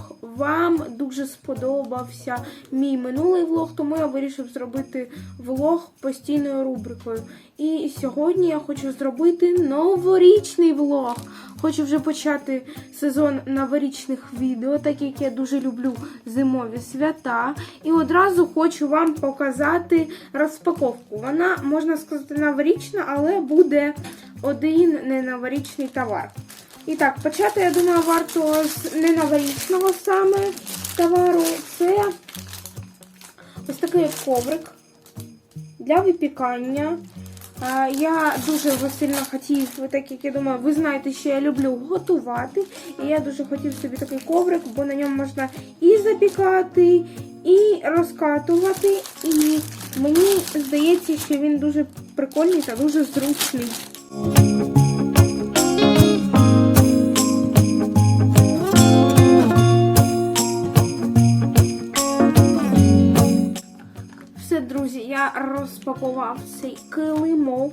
влог. Вам дуже сподобався мій минулий влог, тому я вирішив зробити влог постійною рубрикою. І сьогодні я хочу зробити новорічний влог. Хочу вже почати сезон новорічних відео, так як я дуже люблю зимові свята. І одразу хочу вам показати розпаковку. Вона, можна сказати, новорічна, але буде один неноворічний товар. І так, почати, я думаю, варто з неноворічного саме товару. Це ось такий коврик для випікання. Я дуже сильно хотів, так як я думаю, ви знаєте, що я люблю готувати. І я дуже хотів собі такий коврик, бо на ньому можна і запікати, і розкатувати. І мені здається, що він дуже прикольний та дуже зручний. Друзі, я розпакував цей килимок.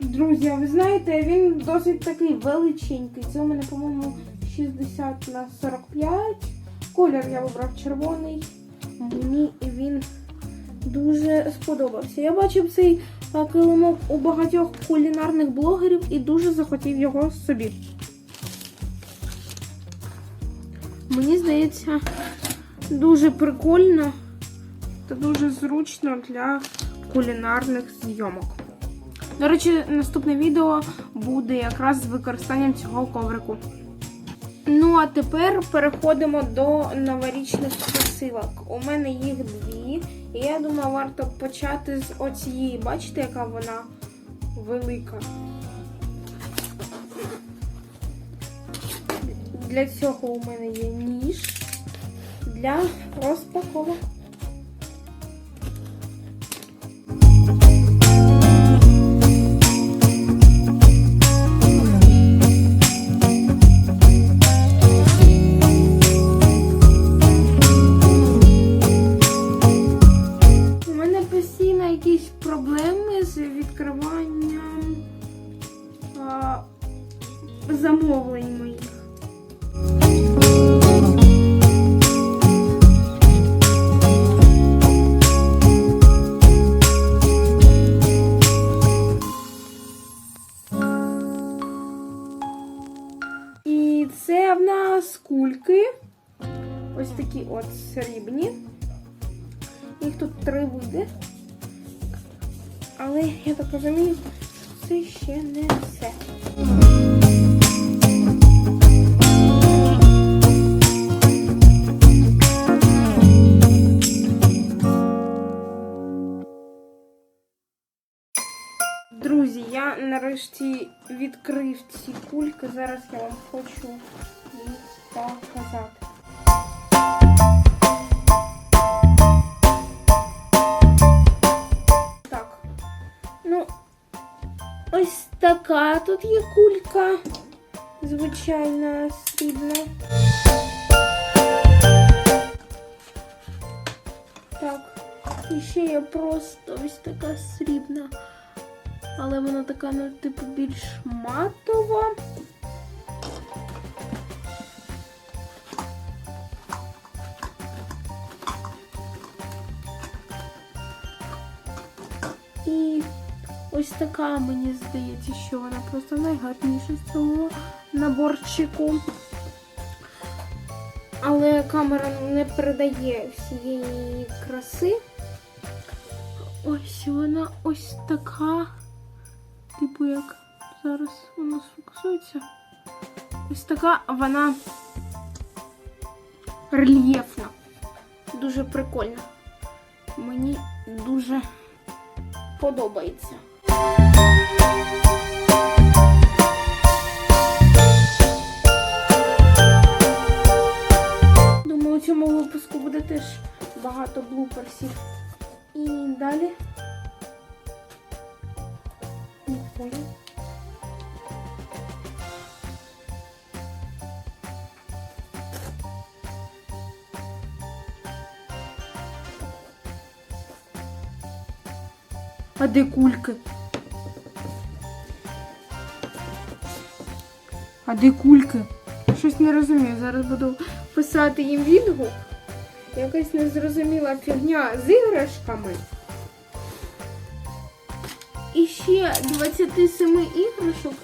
Друзі, ви знаєте, він досить такий величенький. Це у мене, по-моєму, 60 на 45. Колір я вибрав червоний. Мені він дуже сподобався. Я бачив цей а, килимок у багатьох кулінарних блогерів і дуже захотів його собі. Мені здається, дуже прикольно та дуже зручно для кулінарних зйомок. До речі, наступне відео буде якраз з використанням цього коврику. Ну, а тепер переходимо до новорічних посилок. У мене їх дві. І я думаю, варто почати з оцієї. Бачите, яка вона велика. Для цього у мене є ніж для розпаковок. Такі от срібні. Їх тут три види. Але я так розумію, це ще не все. Друзі, я нарешті відкрив ці кульки. Зараз я вам хочу їх показати. Ось така тут є кулька. Звичайна срібна. Так. І ще є просто ось така срібна. Але вона така, ну, типу, більш матова. Така, мені здається, що вона просто найгарніша з цього наборчику. Але камера не передає всієї краси. Ось вона ось така. Типу, як зараз вона сфокусується. Ось така вона рельєфна. Дуже прикольна. Мені дуже подобається. Думаю, у цьому випуску буде теж багато блуперсів. І далі. А де кульки? А де кульки? Щось не розумію. Зараз буду писати їм відгук. Якась незрозуміла фігня з іграшками. І ще 27 іграшок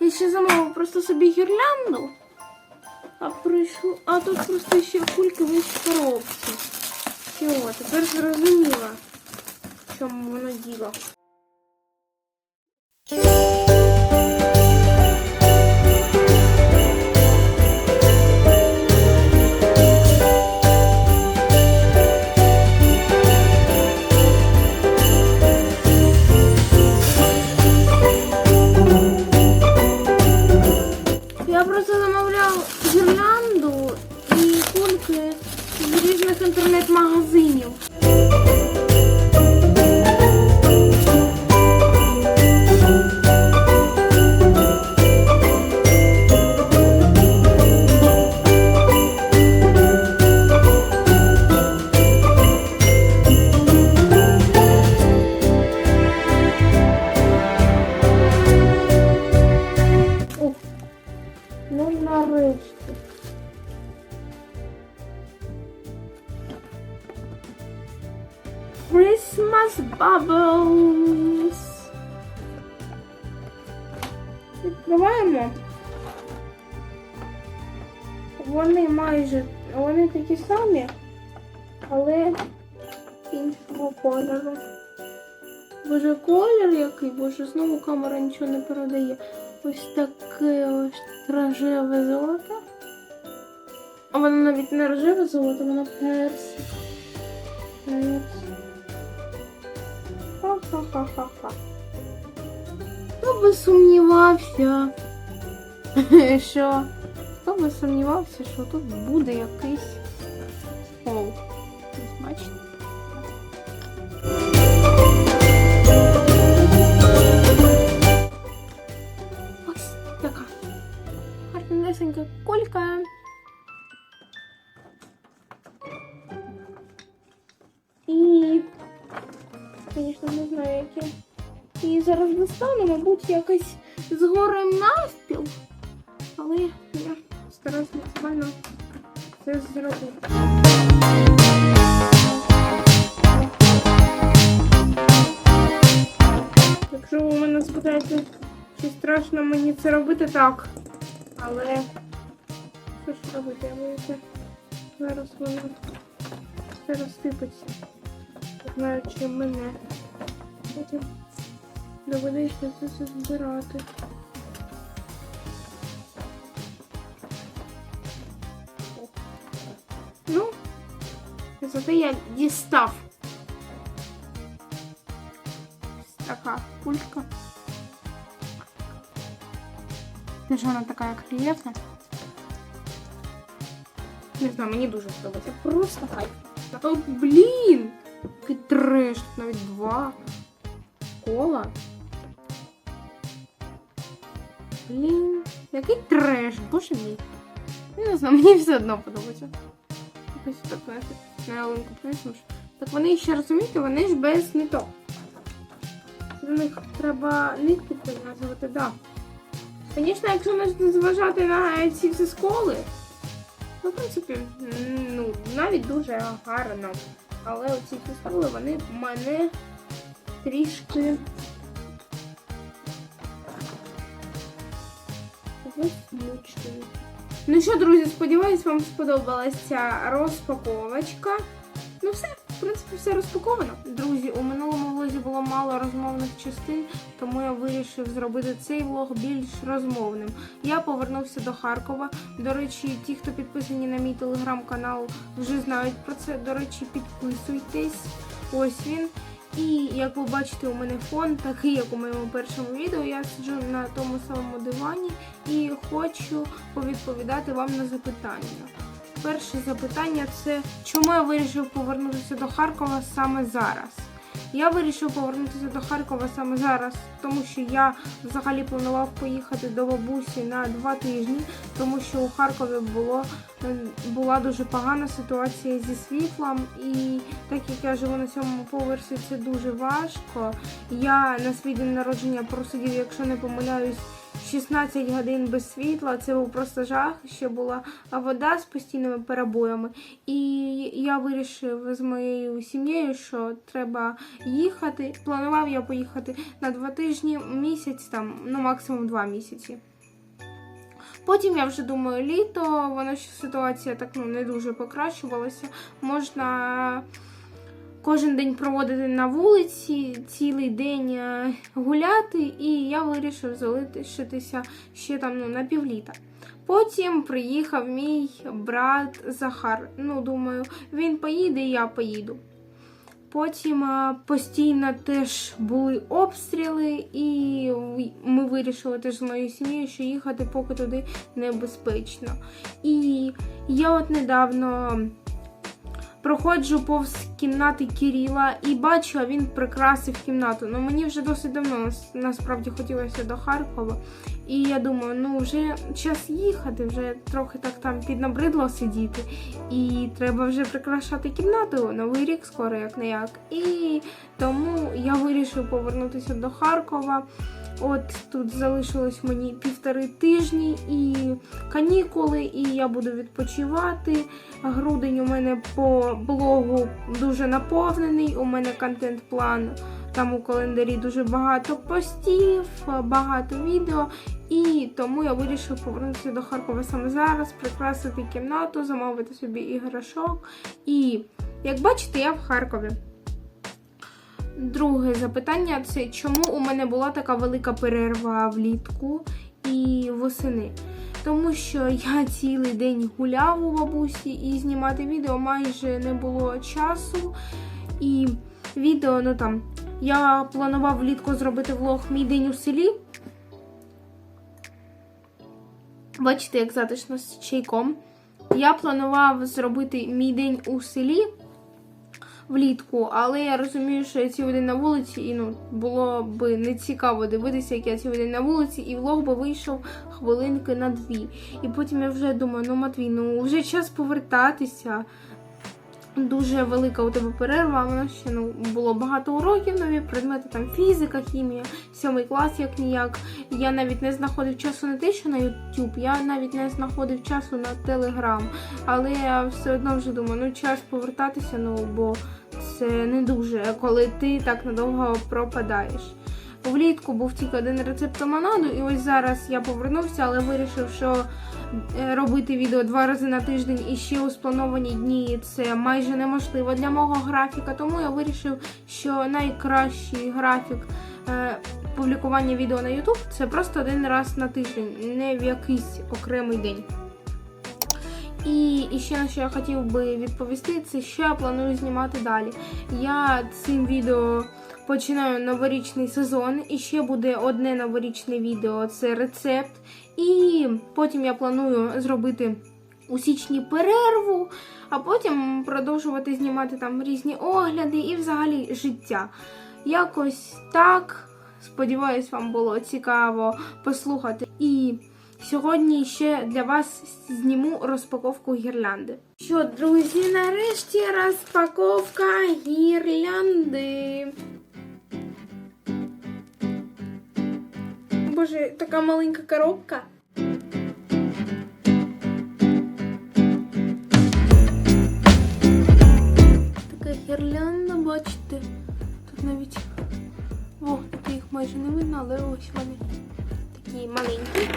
Я ще замовив просто собі гірлянду. А прийшло. А тут просто ще кульки в коробці. Все, тепер зрозуміла, в чому воно діло. З різних нічого не передає. Ось таке ось рожеве золото. А воно навіть не рожеве золото, воно. Персик. Ха-ха-ха-ха-ха. Хто би сумнівався, що хто би сумнівався, що тут буде якийсь мабуть, якось з горем навпіл. Але я стараюсь максимально це зробити. Якщо ви мене спитаєте, чи страшно мені це робити, так. Але що ж робити, я боюся. Зараз воно все розсипеться. Знаючи мене. Потім доведеться це все збирати. Ну, зате я дістав. Ось Така кулька. Теж вона така як рельєфна. Не знаю, мені дуже подобається. Просто хайп. О, блін! Який треш, тут навіть два кола. Блін, який треш, боже мій. Я не знаю, мені все одно подобається. Якось так, знаєте, на ялинку принесемо. Так вони ще розумієте, вони ж без ниток. До них треба нитки прив'язувати, так. Да. Звісно, якщо не зважати на ці всі сколи, ну, в принципі, ну, навіть дуже гарно. Але оці всі сколи, вони мене трішки засмучують. Ну що, друзі, сподіваюсь, вам сподобалася ця розпаковочка. Ну все, в принципі, все розпаковано. Друзі, у минулому влозі було мало розмовних частин, тому я вирішив зробити цей влог більш розмовним. Я повернувся до Харкова. До речі, ті, хто підписані на мій телеграм-канал, вже знають про це. До речі, підписуйтесь. Ось він. І як ви бачите, у мене фон такий, як у моєму першому відео. Я сиджу на тому самому дивані і хочу повідповідати вам на запитання. Перше запитання це чому я вирішив повернутися до Харкова саме зараз? Я вирішив повернутися до Харкова саме зараз, тому що я взагалі планував поїхати до бабусі на два тижні, тому що у Харкові було, була дуже погана ситуація зі світлом, і так як я живу на сьомому поверсі, це дуже важко. Я на свій день народження просидів, якщо не помиляюсь, 16 годин без світла. Це був просто жах. Ще була вода з постійними перебоями. І я вирішив з моєю сім'єю, що треба їхати. Планував я поїхати на два тижні, місяць там, ну максимум два місяці. Потім я вже думаю, літо, воно ще ситуація так ну, не дуже покращувалася. Можна кожен день проводити на вулиці, цілий день е, гуляти, і я вирішив залишитися ще там ну, на півліта. Потім приїхав мій брат Захар. Ну, думаю, він поїде, і я поїду. Потім е, постійно теж були обстріли, і ми вирішили теж з моєю сім'єю, що їхати поки туди небезпечно. І я от недавно проходжу повз кімнати Кіріла і бачу, а він прикрасив кімнату. Ну мені вже досить давно нас- насправді хотілося до Харкова. І я думаю, ну вже час їхати, вже трохи так там піднабридло сидіти. І треба вже прикрашати кімнату. Новий рік скоро, як не як. І тому я вирішив повернутися до Харкова. От тут залишилось мені півтори тижні і канікули, і я буду відпочивати. Грудень у мене по блогу дуже наповнений. У мене контент-план. Там у календарі дуже багато постів, багато відео. І тому я вирішив повернутися до Харкова саме зараз, прикрасити кімнату, замовити собі іграшок. І як бачите, я в Харкові. Друге запитання це чому у мене була така велика перерва влітку і восени. Тому що я цілий день гуляв у бабусі і знімати відео майже не було часу. І відео, ну там, я планував влітку зробити влог Мій день у селі. Бачите, як затишно з чайком. Я планував зробити мій день у селі влітку, але я розумію, що я цілий день на вулиці, і ну було б не цікаво дивитися, як я цілий день на вулиці, і влог би вийшов хвилинки на дві. І потім я вже думаю, ну Матвій, ну вже час повертатися. Дуже велика у тебе перерва, вона ще ну, було багато уроків, нові предмети, там фізика, хімія, сьомий клас, як ніяк. Я навіть не знаходив часу на те, що на YouTube, я навіть не знаходив часу на Telegram. Але я все одно вже думаю, ну час повертатися, ну бо це не дуже, коли ти так надовго пропадаєш. Влітку був тільки один рецепт лимонаду, і ось зараз я повернувся, але вирішив, що е, робити відео два рази на тиждень і ще у сплановані дні це майже неможливо для мого графіка. Тому я вирішив, що найкращий графік е, публікування відео на YouTube це просто один раз на тиждень, не в якийсь окремий день. І, і ще на що я хотів би відповісти, це що я планую знімати далі. Я цим відео починаю новорічний сезон, і ще буде одне новорічне відео це рецепт. І потім я планую зробити у січні перерву, а потім продовжувати знімати там різні огляди і взагалі життя. Якось так. Сподіваюсь, вам було цікаво послухати. І сьогодні ще для вас зніму розпаковку гірлянди. Що, друзі, нарешті розпаковка гірлянди. Боже, така маленька коробка. Така гірлянда, бачите. Тут навіть вогники їх майже не видно, але ось вони такі маленькі.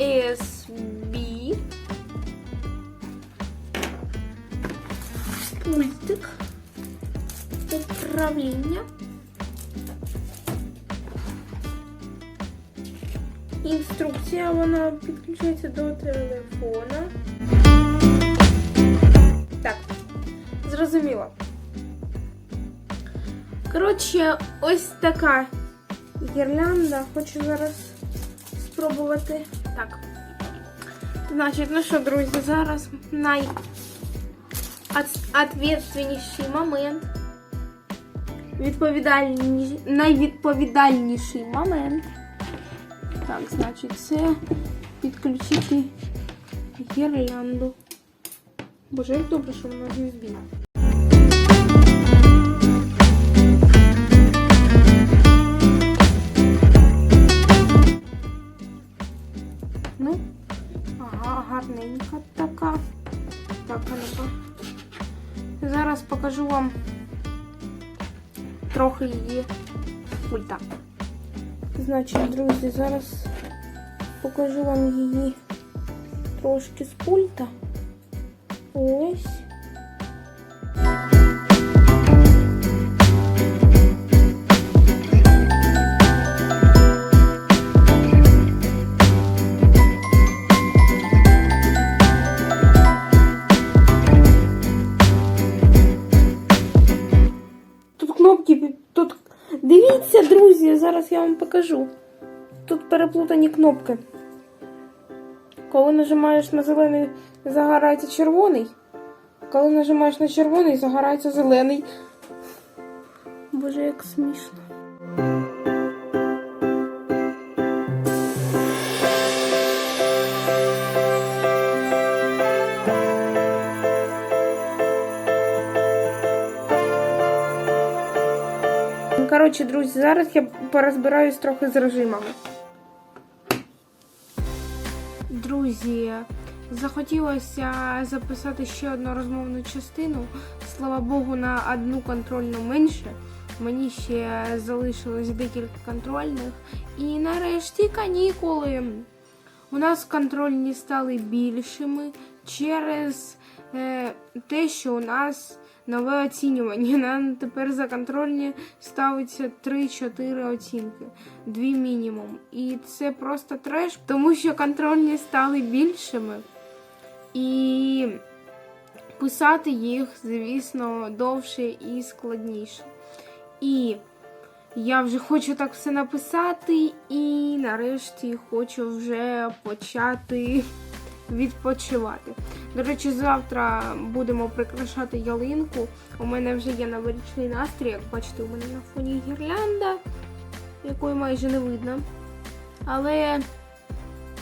USB. Пультик. Управління. Інструкція, вона підключається до телефона. Так, зрозуміло. Коротше, ось така гірлянда. Хочу зараз спробувати. Так. Значить, ну що, друзі, зараз най... момент. Відповідальні... Найвідповідальніший момент. Так, значить, це підключити гірлянду. Боже, як добре, що вона USB. Ну, ага, гарненька така. Так, а. Зараз покажу вам трохи її пульта. Значить, друзі, зараз покажу вам її трошки з пульта. Ось. Зараз я вам покажу. Тут переплутані кнопки. Коли нажимаєш на зелений, загорається червоний. Коли нажимаєш на червоний, загорається зелений. Боже, як смішно. Коротше, друзі, зараз я порозбираюсь трохи з режимами. Друзі, захотілося записати ще одну розмовну частину. Слава Богу, на одну контрольну менше. Мені ще залишилось декілька контрольних. І нарешті канікули. У нас контрольні стали більшими через е, те, що у нас нове оцінювання. Нам тепер за контрольні ставиться 3-4 оцінки, дві мінімум. І це просто треш, тому що контрольні стали більшими. І писати їх, звісно, довше і складніше. І я вже хочу так все написати, і нарешті хочу вже почати відпочивати. До речі, завтра будемо прикрашати ялинку. У мене вже є новорічний настрій. Як бачите, у мене на фоні гірлянда, якої майже не видно. Але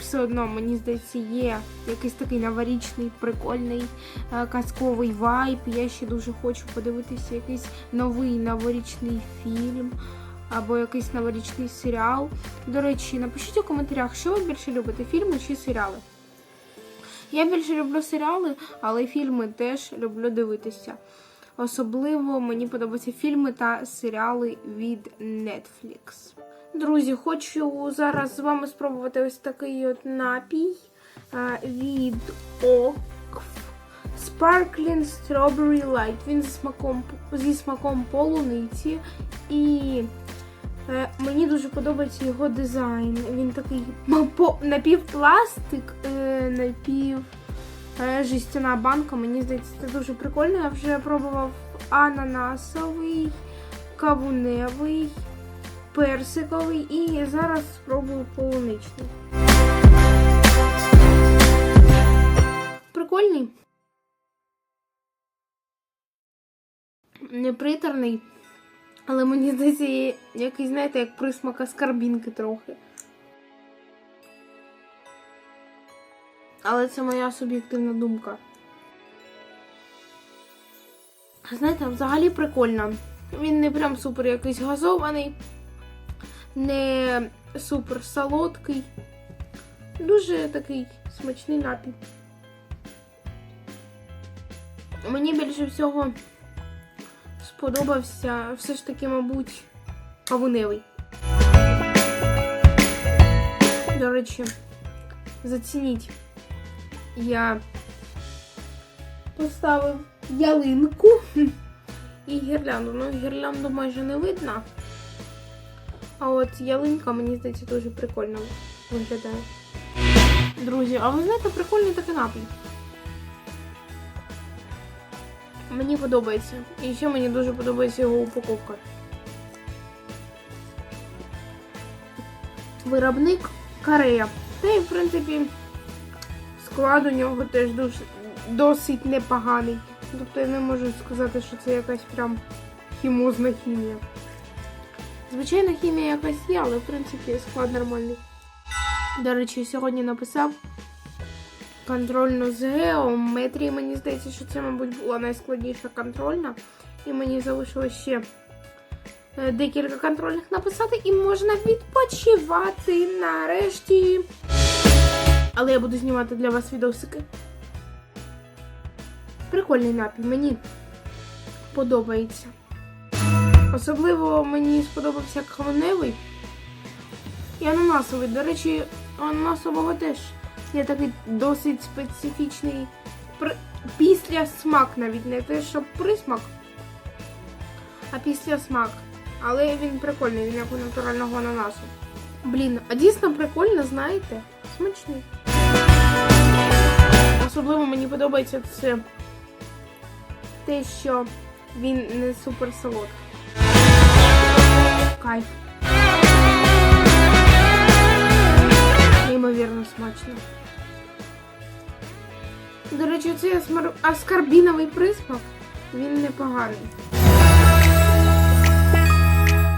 все одно, мені здається, є якийсь такий новорічний, прикольний, е, казковий вайб. Я ще дуже хочу подивитися якийсь новий новорічний фільм або якийсь новорічний серіал. До речі, напишіть у коментарях, що ви більше любите, фільми чи серіали. Я більше люблю серіали, але фільми теж люблю дивитися. Особливо мені подобаються фільми та серіали від Netflix. Друзі, хочу зараз з вами спробувати ось такий от напій від ОКФ Sparkling Strawberry Light. Він зі смаком, зі смаком полуниці. І мені дуже подобається його дизайн. Він такий напівпластик, е, напів е, жестяна банка. Мені здається, це дуже прикольно. Я вже пробував ананасовий, кавуневий, персиковий і зараз спробую полуничний. Прикольний. Неприторний. Але мені здається, є якийсь, знаєте, як присмак аскарбінки трохи. Але це моя суб'єктивна думка. Знаєте, взагалі прикольно. Він не прям супер якийсь газований, не супер солодкий. Дуже такий смачний напій. Мені більше всього сподобався все ж таки, мабуть, кавуневий. До речі, зацініть. Я поставив ялинку і гірлянду. Ну, гірлянду майже не видно. А от ялинка, мені здається, дуже прикольно виглядає. Друзі, а ви знаєте, прикольний такий напій. Мені подобається. І ще мені дуже подобається його упаковка. Виробник Корея. Та й, в принципі, склад у нього теж дуже, досить непоганий. Тобто я не можу сказати, що це якась прям хімозна хімія. Звичайно, хімія якась є, але в принципі склад нормальний. До речі, сьогодні написав контрольну з геометрії. Мені здається, що це, мабуть, була найскладніша контрольна. І мені залишилось ще е, декілька контрольних написати, і можна відпочивати нарешті. Але я буду знімати для вас відосики. Прикольний напій, мені подобається. Особливо мені сподобався кавуневий і ананасовий. До речі, ананасового теж є такий досить специфічний після смак навіть не те, що присмак, а після смак. Але він прикольний, він як у натурального ананасу. Блін, а дійсно прикольно, знаєте? Смачний. Особливо мені подобається це те, що він не супер солодкий. Кайф. Неймовірно смачно. До речі, цей асмар... аскарбіновий присмак, він непоганий.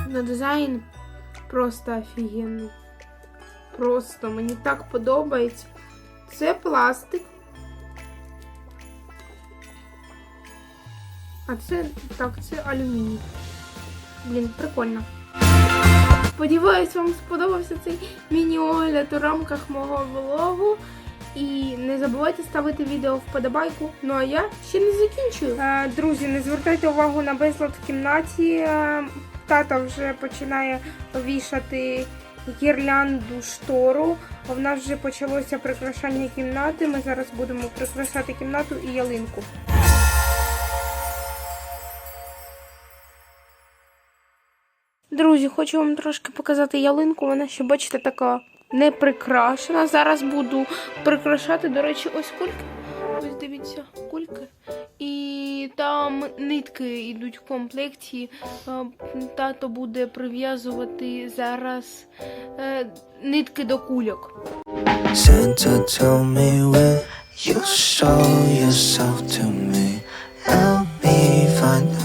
На дизайн просто офігенний. Просто мені так подобається. Це пластик. А це так, це алюміній. Блін, прикольно. Сподіваюсь, вам сподобався цей міні-огляд у рамках мого влогу. І не забувайте ставити відео вподобайку. Ну а я ще не закінчую. Е, друзі, не звертайте увагу на безлад в кімнаті. Е, Тата вже починає вішати гірлянду штору. В нас вже почалося прикрашання кімнати. Ми зараз будемо прикрашати кімнату і ялинку. Друзі, хочу вам трошки показати ялинку. Вона ще, бачите, така не прикрашена. Зараз буду прикрашати, до речі, ось кульки. Ось дивіться, кульки. І там нитки йдуть в комплекті. Е, Тато буде прив'язувати зараз е, нитки до кульок. Santa, tell me when you show yourself to me. Help me find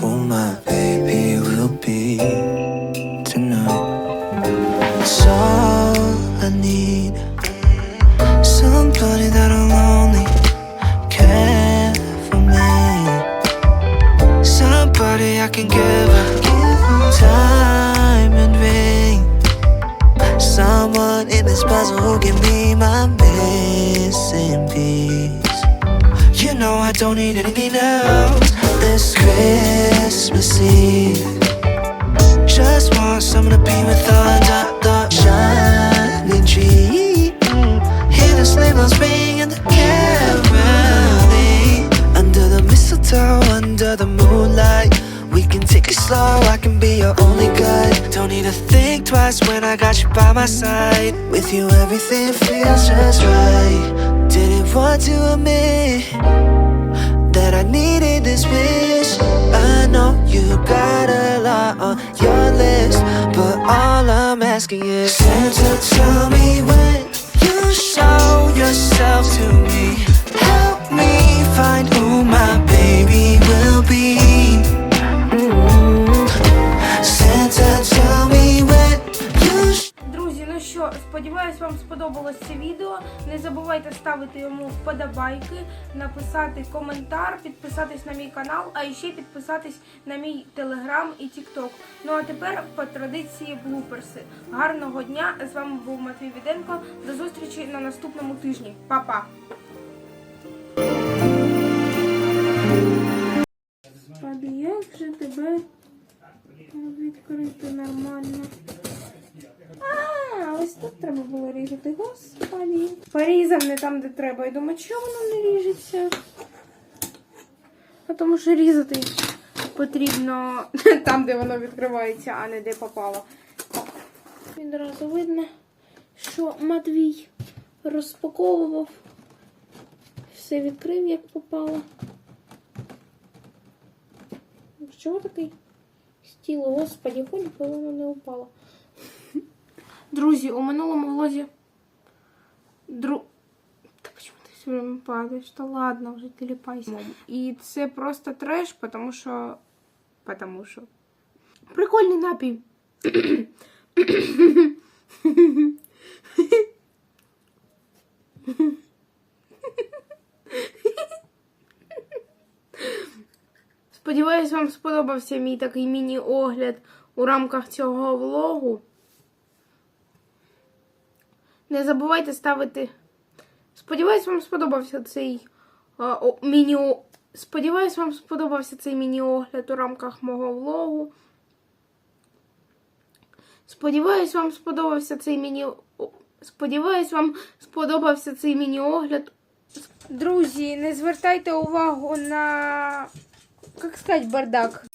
just right. Didn't want to admit that I needed this wish. I know you got a lot on your list, but all I'm asking is Santa, tell me when you show yourself to me. Help me find who my baby will сподіваюсь, вам сподобалось це відео. Не забувайте ставити йому вподобайки, написати коментар, підписатись на мій канал, а ще підписатись на мій телеграм і тікток. Ну а тепер по традиції блуперси. Гарного дня! З вами був Матвій Віденко. До зустрічі на наступному тижні. Па-па! Як же тебе відкрити нормально? Тут треба було різати. Господи. Порізав не там, де треба. Я думаю, чого воно не ріжеться? А тому що різати потрібно там, де воно відкривається, а не де попало. Відразу видно, що Матвій розпаковував. Все відкрив, як попало. Чого такий стіл? Господи, хоч би воно не упало. Друзі, у минулому влозі. Дру... Та почему ти все время падаєш? Та ладно, вже телепайся. І це просто треш, потому що. Потому що. Прикольний напій. Сподіваюсь, вам сподобався мій такий міні-огляд у рамках цього влогу. Не забувайте ставити. Сподіваюсь, вам сподобався цей міні. Сподіваюсь, вам сподобався цей міні-огляд у рамках мого влогу. Сподіваюсь, вам сподобався цей міні. Сподіваюсь, вам сподобався цей міні-огляд. Друзі, не звертайте увагу на, як сказати, бардак.